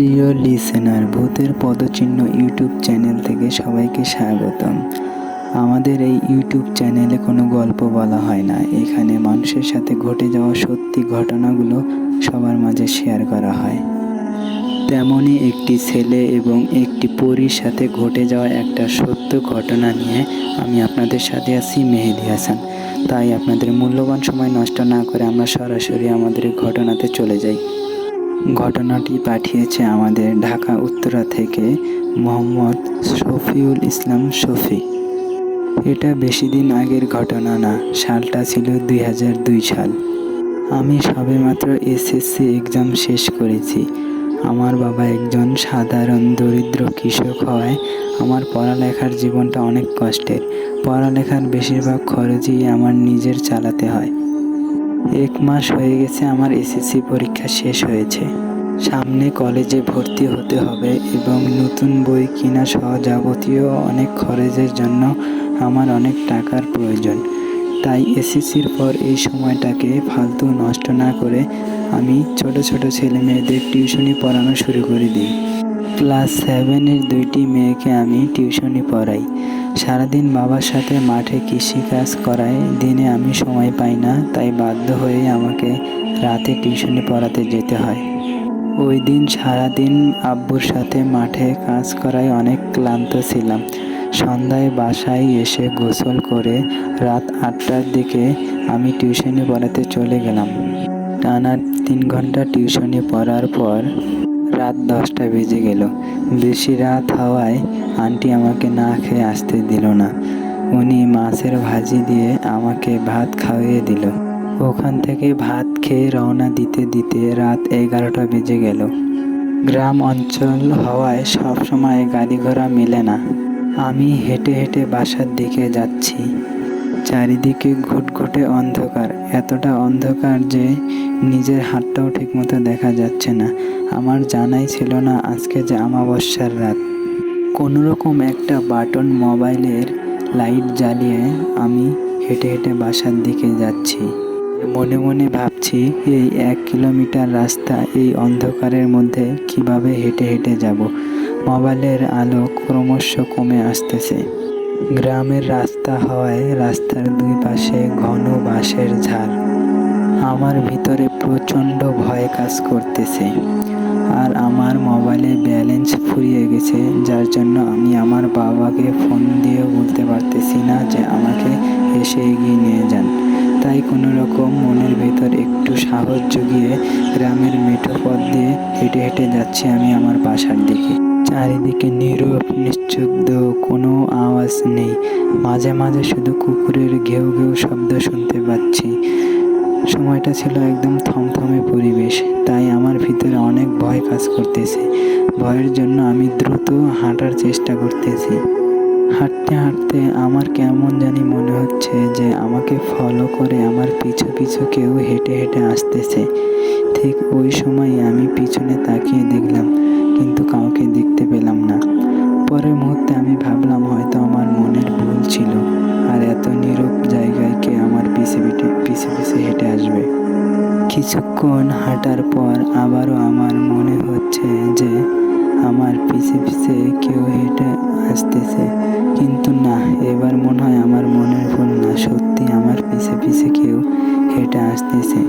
প্রিয় লিসেনার ভূতের পদচিহ্ন ইউটিউব চ্যানেল থেকে সবাইকে স্বাগতম। আমাদের এই ইউটিউব চ্যানেলে কোনো গল্প বলা হয় না। এখানে মানুষের সাথে ঘটে যাওয়া সত্যি ঘটনাগুলো সবার মাঝে শেয়ার করা হয়। তেমনই একটি ছেলে এবং একটি পরীর সাথে ঘটে যাওয়া একটা সত্য ঘটনা নিয়ে আমি আপনাদের সাথে আছি মেহেদি হাসান। তাই আপনাদের মূল্যবান সময় নষ্ট না করে আমরা সরাসরি আমাদের ঘটনাতে চলে যাই। ঘটনাটি পাঠিয়েছে আমাদের ঢাকা, উত্তরা থেকে মোহাম্মদ শফিউল ইসলাম শফি। এটা বেশি দিন আগের ঘটনা না, সালটা ছিল দুই হাজার দুই সাল। আমি সবেমাত্র এসএসসি এক্সাম শেষ করেছি। আমার বাবা একজন সাধারণ দরিদ্র কৃষক হওয়ায় আমার পড়ালেখার জীবনটা অনেক কষ্টের। পড়ালেখার বেশিরভাগ খরচই আমার নিজের চালাতে হয়। এক মাস হয়ে গেছে আমার এসএসসি পরীক্ষা শেষ হয়েছে। সামনে কলেজে ভর্তি হতে হবে এবং নতুন বই কিনা সহ যাবতীয় অনেক খরচের জন্য আমার অনেক টাকার প্রয়োজন। তাই এসএসসির পর এই সময়টাকে ফালতু নষ্ট না করে আমি ছোট ছোট ছেলে মেয়েদের টিউশনি পড়ানো শুরু করে দিই। ক্লাস সেভেনের দুইটি মেয়েকে আমি টিউশনি পড়াই। সারাদিন বাবার সাথে মাঠে কৃষিকাজ করায়, দিনে আমি সময় পাই না, তাই বাধ্য হয়ে আমাকে রাতে টিউশনি পড়াতে যেতে হয়। ওই দিন সারাদিন আব্বুর সাথে মাঠে কাজ করায় অনেক ক্লান্ত ছিলাম। সন্ধ্যায় বাসায় এসে গোসল করে রাত আটটার দিকে আমি টিউশনি পড়াতে চলে গেলাম। টানা তিন ঘণ্টা টিউশনি পড়ার পর রাত দশটা বেজে গেল। বেশি রাত হওয়ায় আন্টি আমাকে না খেয়ে আসতে দিল না। উনি মাছের ভাজি দিয়ে আমাকে ভাত খাইয়ে দিল। ওখান থেকে ভাত খেয়ে রওনা দিতে দিতে রাত এগারোটা বেজে গেল। গ্রাম অঞ্চল হওয়ায় সবসময় গাড়ি ঘোড়া মেলে না। আমি হেঁটে হেঁটে বাসার দিকে যাচ্ছি। চারিদিকে ঘুটঘুটে অন্ধকার, এতটা অন্ধকার যে নিজের হাতটাও ঠিকমতো দেখা যাচ্ছে না। আমার জানাই ছিল না আজকে যে আমাবস্যার রাত। কোনো রকম একটা বাটন মোবাইলের লাইট জ্বালিয়ে আমি হেঁটে হেঁটে বাসার দিকে যাচ্ছি। মনে মনে ভাবছি, এই এক কিলোমিটার রাস্তা এই অন্ধকারের মধ্যে কীভাবে হেঁটে হেঁটে যাব? মোবাইলের আলো ক্রমশ কমে আসতেছে। গ্রামের রাস্তা হওয়ায় রাস্তার দুই পাশে ঘন বাঁশের ঝাড়। আমার ভিতরে প্রচণ্ড ভয় কাজ করতেছে আর আমার মোবাইলে ব্যালেন্স ফুরিয়ে গেছে, যার জন্য আমি আমার বাবাকে ফোন দিয়ে বলতে পারতেছি না যে আমাকে এসে এগিয়ে নিয়ে যান। তাই কোনো রকম মনের ভেতর একটু সাহস জুগিয়ে গ্রামের মেঠো পথ দিয়ে হেঁটে হেঁটে যাচ্ছি আমি আমার বাসার দিকে। চারিদিকে নীরব নিশ্চুব্ধ, কোনো আওয়াজ নেই। মাঝে মাঝে শুধু কুকুরের ঘেউ ঘেউ শব্দ শুনতে পাচ্ছি। সময়টা ছিল একদম থমথমে পরিবেশ, তাই আমার ভিতরে অনেক ভয় কাজ করতেছে। ভয়ের জন্য আমি দ্রুত হাঁটার চেষ্টা করতেছি। হাঁটতে হাঁটতে আমার কেমন জানি মনে হচ্ছে যে আমাকে ফলো করে আমার পিছু পিছু কেউ হেঁটে হেঁটে আসতেছে। ঠিক ওই সময় আমি পিছনে তাকিয়ে দেখলাম কিন্তু কাউকে দেখতে পেলাম না। পরের মুহূর্তে আমি ভাবলাম হয়তো আমার মনের ভুল ছিল, আর এত নীরব জায়গায় কে আমার পিছে পিছে পিছে হেঁটে আসবে। কিছুক্ষণ হাঁটার পর আবারও আমার মনে হচ্ছে যে আমার পিছে পিছে কেউ হেঁটে আসতেছে। কিন্তু না, এবার মনে হয় আমার মনের ভুল না, সত্যি আমার পিছে পিছে কেউ হেঁটে আসতেছে।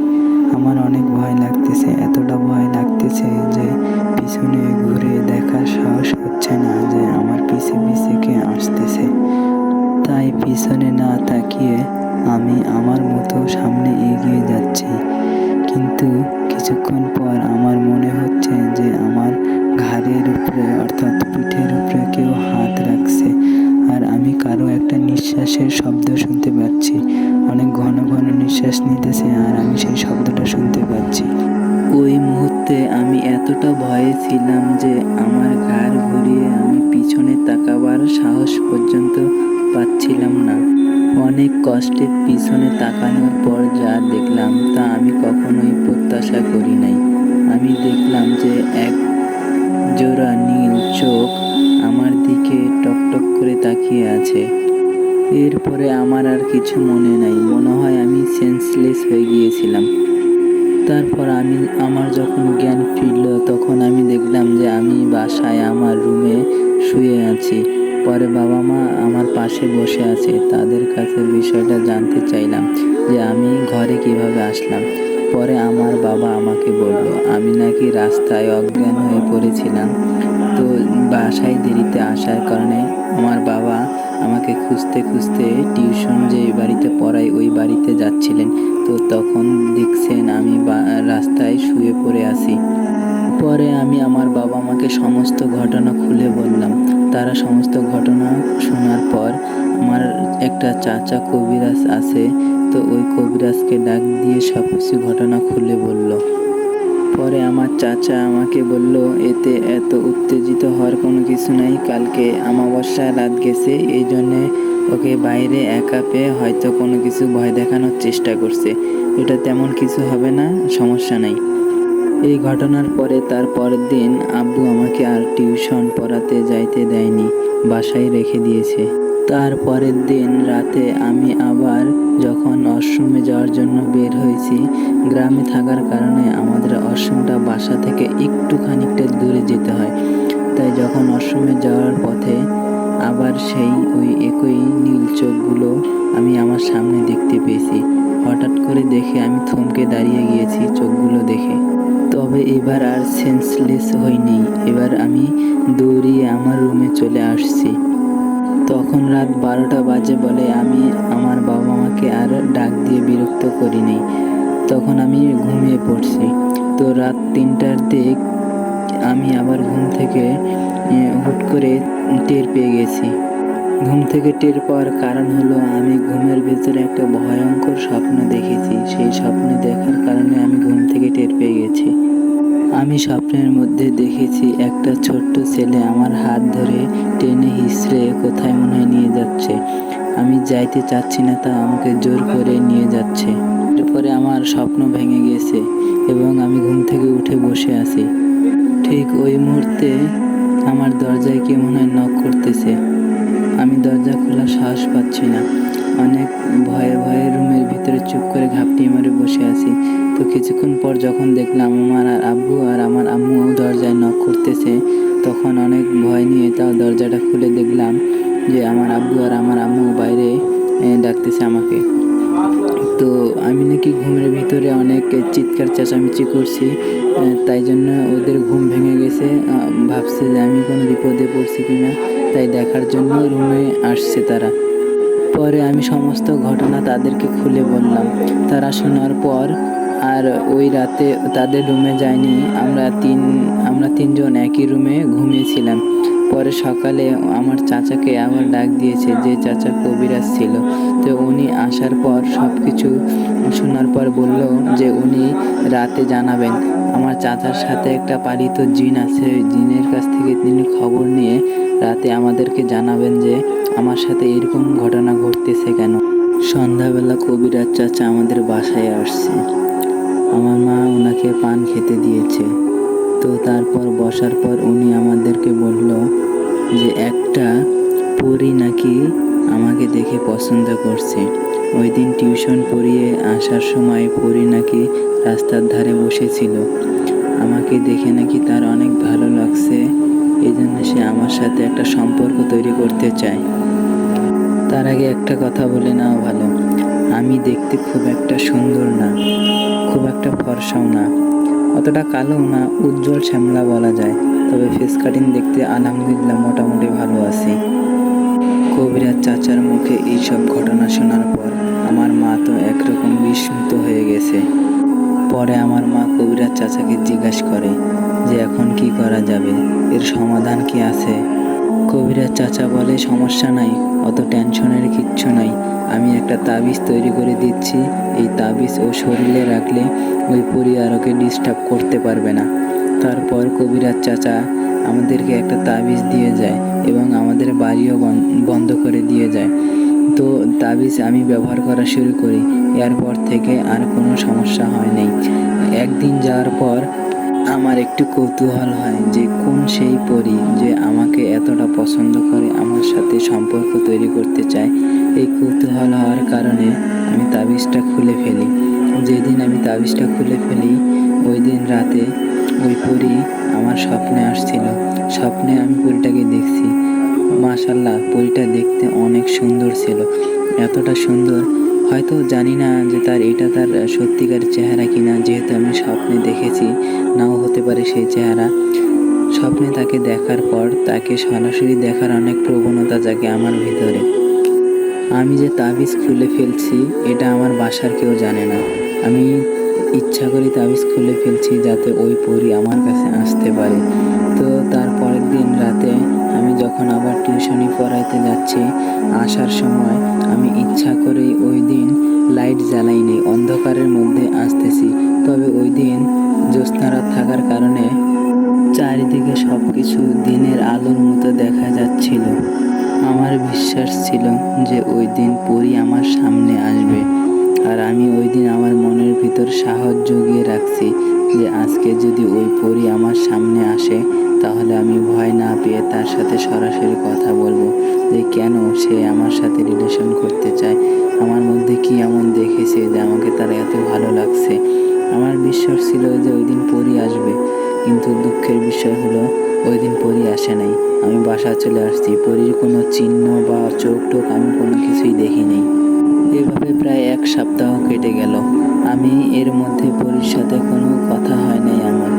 আমার অনেক ভয় লাগতেছে, এতটা ভয় লাগতেছে যে পিছনে এতটা ভয়ে ছিলাম যে আমার ঘাড় ঘুরিয়ে আমি পিছনে তাকাবার সাহস পর্যন্ত পাচ্ছিলাম না। অনেক কষ্টে পিছনে তাকানোর পর যা দেখলাম তা আমি কখনোই প্রত্যাশা করি নাই। আমি দেখলাম যে এক জোড়া নীল চোখ আমার দিকে টকটক করে তাকিয়ে আছে। এরপরে আমার আর কিছু মনে নাই। মনে হয় আমি সেন্সলেস হয়ে গিয়েছিলাম। তারপর আমি, আমার যখন জ্ঞান ফিরল, তখন আমি দেখলাম যে আমি বাসায় আমার রুমে শুয়ে আছি। পরে বাবা মা আমার পাশে বসে আছে। তাদের কাছে বিষয়টা জানতে চাইলাম যে আমি ঘরে কীভাবে আসলাম। পরে আমার বাবা আমাকে বলল, আমি নাকি রাস্তায় অজ্ঞান হয়ে পড়েছিলাম। তো বাসায় দেরিতে আসার কারণে আমার বাবা আমাকে খুঁজতে খুঁজতে টিউশন যে বাড়িতে পড়াই ওই বাড়িতে যাচ্ছিলেন। তো তখন রাস্তায় শুয়ে পড়ে আছি। পরে আমি আমার বাবা মাকে সমস্ত ঘটনা খুলে বললাম। তারা সমস্ত ঘটনা শোনার পর আমার একটা চাচা কবিরাজ আছে, তো ওই কবিরাজকে ডাক দিয়ে সব কিছু ঘটনা খুলে বলল। পরে আমার চাচা আমাকে বলল, এতে এত উত্তেজিত হওয়ার কোনো কিছু নাই, কালকে আমাবস্যায় রাত গেছে, এই জন্যে ওকে বাইরে একা পেয়ে হয়তো কোনো কিছু ভয় দেখানোর চেষ্টা করছে। এটা তেমন কিছু হবে না, সমস্যা নাই। এই ঘটনার পরে তার পরের দিন আব্বু আমাকে আর টিউশন পড়াতে যাইতে দেয়নি, বাসায় রেখে দিয়েছে। তার পরের দিন রাতে আমি আবার যখন অশ্রমে যাওয়ার জন্য বের হয়েছি, গ্রামে থাকার কারণে আমাদের অশ্রমটা বাসা থেকে একটু খানিকটা দূরে যেতে হয়। তাই যখন অশ্রমে যাওয়ার পথে আবার সেই ওই একই নীল চোখগুলো আমি আমার সামনে দেখতে পেয়েছি। হঠাৎ করে দেখে আমি থমকে দাঁড়িয়ে গিয়েছি চোখগুলো দেখে। তবে এবার আর সেন্সলেস হইনি। এবার আমি দৌড়িয়ে আমার রুমে চলে আসছি। তখন রাত বারোটা বাজে বলে আমি আমার বাবা মাকে আর ডাক দিয়ে বিরক্ত করিনি। তখন আমি ঘুমিয়ে পড়ছি। তো রাত তিনটার দিক আমি আবার ঘুম থেকে হুট করে টের পেয়ে গেছি। ঘুম থেকে টের পাওয়ার কারণ হলো আমি ঘুমের ভেতরে একটা ভয়ঙ্কর স্বপ্ন দেখেছি। সেই স্বপ্ন দেখার কারণে আমি ঘুম থেকে টের পেয়ে গেছি। আমি স্বপ্নের মধ্যে দেখেছি একটা ছোট্ট ছেলে আমার হাত ধরে টেনে হিসড়ে কোথায় মনে হয় নিয়ে যাচ্ছে। আমি যাইতে চাচ্ছি না, তা আমাকে জোর করে নিয়ে যাচ্ছে। এরপরে আমার স্বপ্ন ভেঙে গেছে এবং আমি ঘুম থেকে উঠে বসে আছি। ঠিক ওই মুহূর্তে আমার দরজায় কে মনে হয় নক করতেছে। আমি দরজা খোলা সাহস পাচ্ছি না। অনেক ভয়ে ভয়ে রুমের ভিতরে চুপ করে ঘাপটি মারে বসে আছি। তো কিছুক্ষণ পর যখন দেখলাম আমার আর আব্বু আর আমার আম্মু দরজায় নক করতেছে, তখন অনেক ভয় নিয়ে তাও দরজাটা খুলে দেখলাম যে আমার আব্বু আর আমার আম্মু বাইরে ডাকতেছে আমাকে। তো আমি নাকি ঘুমের ভিতরে অনেক চিৎকার চেঁচামেচি করছি তাই জন্য ওদের ঘুম ভেঙে গেছে ভাবছে যে আমি কোনো বিপদে পড়ছি কিনা তাই দেখার জন্য রুমে আসছে তারা। পরে আমি সমস্ত ঘটনা তাদেরকে খুলে বললাম। তারা শোনার পর আর ওই রাতে তাদের রুমে যায়নি আমরা তিন, আমরা তিনজন একই রুমে ঘুমিয়েছিলাম। পরে সকালে আমার চাচাকে আবার ডাক দিয়েছে যে চাচা কবিরাজ ছিল। তো উনি আসার পর সব কিছু শোনার পর বলল যে উনি রাতে জানাবেন। আমার চাচার সাথে একটা পালিত জিন আছে ওই জিনের কাছ থেকে তিনি খবর নিয়ে রাতে আমাদেরকে জানাবেন যে আমার সাথে এরকম ঘটনা ঘটতেছে কেন। সন্ধ্যাবেলা কবিরাজ চাচা আমাদের বাসায় আসছে। আমার মা ওনাকে পান খেতে দিয়েছে। তো তারপর বসার পর উনি আমাদেরকে বলল যে, একটা পরী নাকি আমাকে দেখে পছন্দ করছে। ওই দিন টিউশন পড়িয়ে আসার সময় পরী নাকি রাস্তার ধারে বসেছিল। আমাকে দেখে নাকি তার অনেক ভালো লাগছে। এই জন্য সে আমার সাথে একটা সম্পর্ক তৈরি করতে চায়। তার আগে একটা কথা বলে নাও ভালো। আমি দেখতে খুব একটা সুন্দর না। একটা ফর্সাও না। অতটা কালোও না, উজ্জ্বল শ্যামলা বলা যায়। তবে ফেস কাটিং দেখতে আলহামদুলিল্লাহ মোটামুটি ভালো আছি। কবিরাজ চাচার মুখে এইসব ঘটনা শোনার পর আমার মা তো একরকম বিস্মিত হয়ে গেছে। পরে আমার মা কবিরাজ চাচাকে জিজ্ঞাসা করে যে এখন কি করা যাবে? এর সমাধান কি আছে? কবিরাজ চাচা বলে, সমস্যা নাই, অত টেনশনের কিচ্ছু নাই। আমি একটা তাবিজ তৈরি করে দিচ্ছি। এই তাবিজ ও শরীরে রাখলে ওই পরি ওকে ডিস্টার্ব করতে পারবে না। তারপর কবিরাজ চাচা আমাদেরকে একটা তাবিজ দিয়ে যায় এবং আমাদের বাড়িও বন- বন্ধ করে দিয়ে যায়। তো তাবিজ আমি ব্যবহার করা শুরু করি। এরপর থেকে আর কোনো সমস্যা হয় নাই। একদিন যাওয়ার পর একটু কৌতূহল হয় যে কোন সেই পরী যে আমাকে এতটা পছন্দ করে, আমার সাথে সম্পর্ক তৈরি করতে চায়। এই কৌতূহল হওয়ার কারণে আমি তাবিজটা খুলে ফেলি। যেদিন আমি তাবিজটা খুলে ফেলি, ওই দিন রাতে ওই পরি আমার স্বপ্নে আসছিল। স্বপ্নে আমি পরিটাকে দেখছি। মাশাল্লাহ পরিটা দেখতে অনেক সুন্দর ছিল। এতটা সুন্দর হয়তো জানি না যে তার এটা তার সত্যিকার চেহারা কিনা, যেহেতু আমি স্বপ্নে দেখেছি, নাও হতে পারে সেই চেহারা। স্বপ্নে তাকে দেখার পর, তাকে সরাসরি দেখার অনেক প্রবণতা জাগে আমার ভিতরে। আমি যে তাবিজ খুলে ফেলছি, এটা আমার বাসার কেউ জানে না। আমি ইচ্ছা করি তাবিজ খুলে ফেলছি যাতে ওই পরি আমার কাছে আসতে পারে। তো তার পরের দিন রাতে যখন আবার টিউশনি পড়াইতে যাচ্ছি, আসার সময় আমি ইচ্ছা করেই ওই দিন লাইট জ্বালাইনি অন্ধকারের মধ্যে আসতেছি। তবে ওই দিন জ্যোৎস্নারাত থাকার কারণে চারিদিকে সব কিছু দিনের আলোর মতো দেখা যাচ্ছিল। আমার বিশ্বাস ছিল যে ওই দিন পরি আমার সামনে আসবে। আর আমি ওই দিন আমার মনের ভিতর সাহস জুগিয়ে রাখছি যে আজকে যদি ওই পরি আমার সামনে আসে তাহলে আমি ভয় না পেয়ে তার সাথে সরাসরি কথা বলব যে কেন সে আমার সাথে রিলেশন করতে চায়? আমার মধ্যে কি এমন দেখেছে যে আমাকে তার এত ভালো লাগছে? আমার বিশ্বাস ছিল যে ওই দিন পরি আসবে, কিন্তু দুঃখের বিষয় হলো ওই দিন পরি আসে নাই। আমি বাসা চলে আসছি, পরির কোনো চিহ্ন বা চোখ টোক আমি কোনো কিছুই দেখিনি। এভাবে প্রায় এক সপ্তাহ কেটে গেল। আমি এর মধ্যে পরির সাথে কোনো কথা হয় নাই আমার।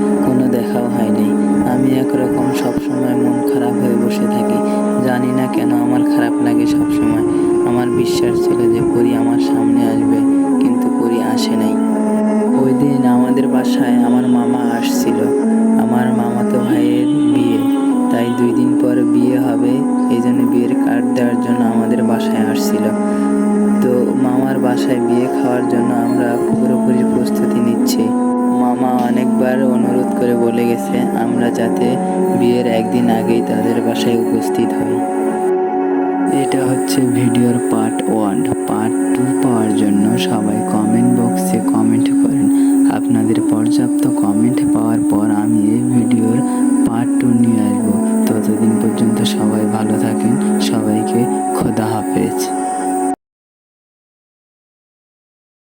একরকম সবসময় মন খারাপ হয়ে বসে থাকি। জানি না কেন আমার খারাপ লাগে সবসময় আমার বিশ্বাস ছিল যে পরি আমার সামনে আসবে, কিন্তু পরি আসে নাই। ওই দিন আমাদের বাসায় আমার মামা আসছিল। আমার মামাতো ভাইয়ের বিয়ে। তাই দুই দিন পর বিয়ে হবে, এই জন্য বিয়ের কার্ড দেওয়ার জন্য আমাদের বাসায় আসছিল। তো মামার বাসায় বিয়ে খাওয়ার জন্য আমরা পুরোপুরি প্রস্তুতি নিচ্ছি। মামা অনেকবার অনুরোধ করে বলে গেছে, আমরা যাতে বিয়ের একদিন আগেই তাদের বাসায় উপস্থিত হই। এটা হচ্ছে ভিডিওর পার্ট ওয়ান। পার্ট টু পাওয়ার জন্য সবাই কমেন্ট বক্সে কমেন্ট করেন। আপনাদের পর্যাপ্ত কমেন্ট পাওয়ার পর আমি এই ভিডিওর পার্ট টু নিয়ে আসব। ততদিন পর্যন্ত সবাই ভালো থাকেন। সবাইকে খোদা হাফেজ।